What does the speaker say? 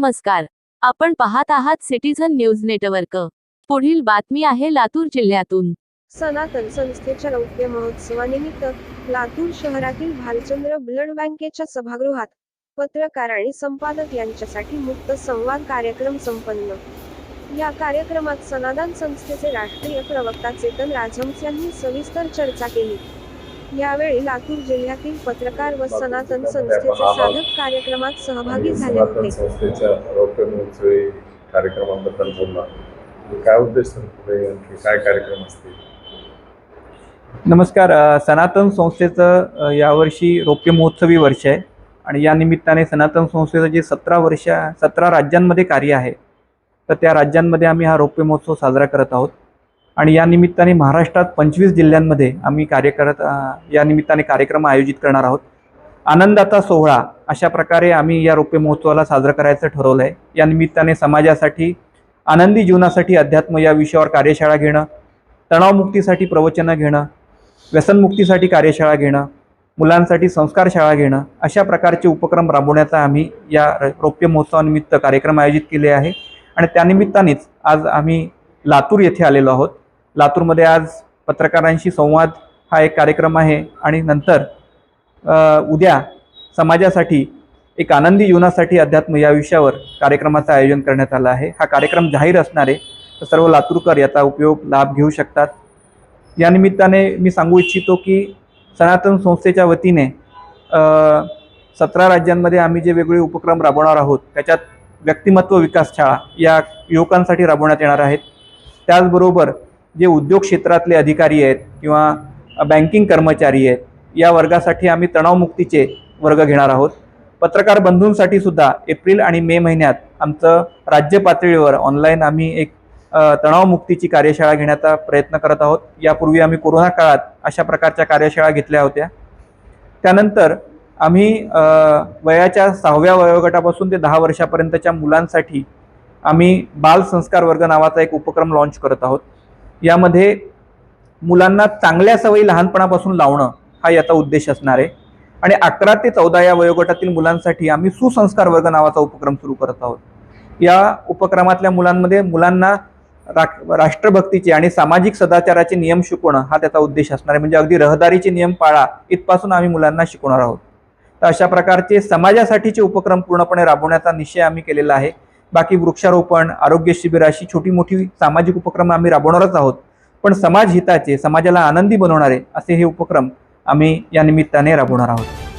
नमस्कार. आपण पाहत आहात सिटीझन न्यूज नेटवर्क पुढील बातमी आहे लातूर जिल्ह्यातून. सनातन संस्थेच्या रौप्य महोत्सवानिमित्त लातूर शहरातील भालचंद्र ब्लड बँकेच्या सभागृहात पत्रकार आणि संपादक यांच्यासाठी मुक्त संवाद कार्यक्रम संपन्न. या कार्यक्रमात सनातन संस्थेचे राष्ट्रीय प्रवक्ता चेतन राजहंस यांनी सविस्तर चर्चा केली. यावेळी लातूर जिल्ह्यातील पत्रकार व सनातन संस्थेचे साधक कार्यक्रमात सहभागी झाले होते. संस्थेच्या कार्यक्रमाबद्दल बोलणार. काय उद्देश आणखी काय कार्यक्रम असतील? नमस्कार सनातन संस्थेचं यावर्षी रौप्य महोत्सवी वर्ष आहे. आणि या निमित्ताने सनातन संस्थेचं जे सतरा वर्ष सतरा राज्यांमध्ये कार्य आहे तर त्या राज्यांमध्ये आम्ही हा रौप्य महोत्सव साजरा करत आहोत. आणि या निमित्ताने महाराष्ट्रात पंचवीस जिल्ह्यांमध्ये आम्ही कार्य करत या निमित्ताने कार्यक्रम आयोजित करणार आहोत. आनंदाचा सोहळा अशा प्रकारे आम्ही या रौप्य महोत्सवाला साजरं करायचं ठरवलं आहे या निमित्ताने समाजासाठी आनंदी जीवनासाठी अध्यात्म या विषयावर कार्यशाळा घेणं तणावमुक्तीसाठी प्रवचनं घेणं व्यसनमुक्तीसाठी कार्यशाळा घेणं मुलांसाठी संस्कार शाळा घेणं अशा प्रकारचे उपक्रम राबवण्याचा आम्ही या रौप्य महोत्सवानिमित्त कार्यक्रम आयोजित केले आहे. आणि त्यानिमित्तानेच आज आम्ही लातूर येथे आलेलो आहोत. लातूरमध्ये आज पत्रकारांशी संवाद हा एक कार्यक्रम आहे आणि नंतर उद्या समाजासाठी एक आनंदी जीवनासाठी अध्यात्म या विषयावर कार्यक्रमाचं आयोजन करण्यात आलं आहे. हा कार्यक्रम जाहीर असणार आहे. तर सर्व लातूरकर याचा उपयोग लाभ घेऊ शकतात. या निमित्ताने मी सांगू इच्छितो की सनातन संस्थेच्या वतीने सतरा राज्यांमध्ये आम्ही जे वेगवेगळे उपक्रम राबवणार आहोत त्याच्यात व्यक्तिमत्व विकास शाळा या युवकांसाठी राबवण्यात येणार आहेत. त्याचबरोबर जे उद्योग क्षेत्रातले अधिकारी आहेत किंवा बँकिंग कर्मचारी आहेत या वर्गासाठी आम्ही तणावमुक्तीचे वर्ग घेणार आहोत. पत्रकार बंधूंसाठी सुद्धा एप्रिल आणि मे महिन्यात आमचं राज्य पातळीवर ऑनलाईन आम्ही एक तणावमुक्तीची कार्यशाळा घेण्याचा प्रयत्न करत आहोत. यापूर्वी आम्ही कोरोना काळात अशा प्रकारच्या कार्यशाळा घेतल्या होत्या. त्यानंतर आम्ही वयाच्या सहाव्या वयोगटापासून ते दहा वर्षापर्यंतच्या मुलांसाठी आम्ही बाल संस्कार वर्ग नावाचा एक उपक्रम लॉन्च करत आहोत. यामध्ये मुलांना चांगल्या सवयी लहानपणापासून लावणं हा याचा उद्देश असणार आहे. आणि अकरा ते चौदा या वयोगटातील मुलांसाठी आम्ही सुसंस्कार वर्ग नावाचा उपक्रम सुरू करत आहोत. या उपक्रमातल्या मुलांमध्ये मुलांना रा- राष्ट्रभक्तीचे आणि सामाजिक सदाचाराचे नियम शिकवणं हा त्याचा उद्देश असणार आहे. म्हणजे अगदी रहदारीचे नियम पाळा इथपासून आम्ही मुलांना शिकवणार आहोत. तर अशा प्रकारचे समाजासाठीचे उपक्रम पूर्णपणे राबवण्याचा निश्चय आम्ही केलेला आहे. बाकी वृक्षारोपण आरोग्य शिबिर अशी छोटी मोठी सामाजिक उपक्रम आम्ही राबवणारच आहोत. पण समाज हिताचे समाजाला आनंदी बनवणारे असे हे उपक्रम आम्ही या निमित्ताने राबवणार आहोत.